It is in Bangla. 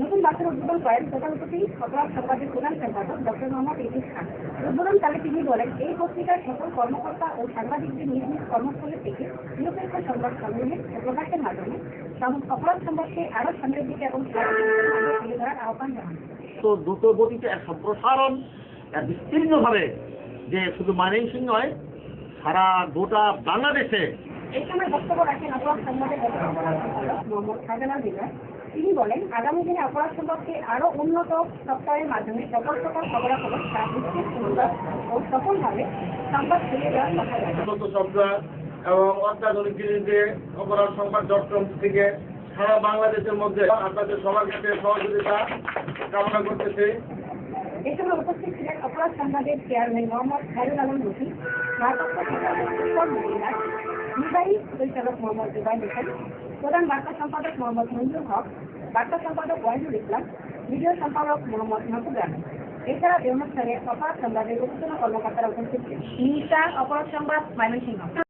নতুন বার্তার উদ্বোধন করেন প্রধান অতিথি অপরাধ সংবাদের প্রধান সম্পাদক ডক্টর মোহাম্মদ ইদ্রিস খান। উদ্বোধনকালে তিনি বলেন এই পত্রিকার সকল কর্মকর্তা ও সাংবাদিকদের নিজ নিজ কর্মস্থলে থেকে নিরপেক্ষ সংবাদ সংগ্রহে ও প্রকাশের মাধ্যমে অপরাধ সম্পর্কে আরও সাংবাদিক এবং তুলে ধরার আহ্বান জানান। তো দ্রুত গতিতে এর সম্প্রসারণ বিস্তীর্ণভাবে যে শুধু মানেই সিং নয় সারা গোটা বাংলাদেশে এই সময় বক্তব্য রাখেন অপরাধ সংবাদের মোহাম্মদ শাহজালাল বিজয় তিনি বলেন আগামী দিনে অপরাধ সম্পর্কে আরও উন্নত সফটওয়্যারের মাধ্যমে সকল সকল খবরাখবর বিস্তৃত সুন্দর ও সফলভাবে সংবাদ ছড়িয়ে দেওয়ার কথা সফটওয়্যার এবং অত্যাধুনিক জিনিস অপরাধ সংবাদ ডট কম থেকে সারা বাংলাদেশের মধ্যে আপনাদের সবার কাছে সহযোগিতা কামনা করতেছি। এ সময় উপস্থিত ছিলেন অপরাধ সংবাদের চেয়ারম্যান মোহাম্মদ খায়রুল আলম রফি সম্পাদক নির্বাহী পরিচালক মোহাম্মদ জুবাইর হোসেন প্রধান বার্তা সম্পাদক মোহাম্মদ মঞ্জুর হক, বার্তা সম্পাদক ওয়াহিদুল ইসলাম, ভিডিও সম্পাদক মোহাম্মদ মাহবুব রানা এছাড়া এই অনুষ্ঠানে অপরাধ সংবাদের উত্তম কর্মকর্তারা উপস্থিত ছিলেন। নিশা অপরাধ সংবাদ, ময়মনসিংহ।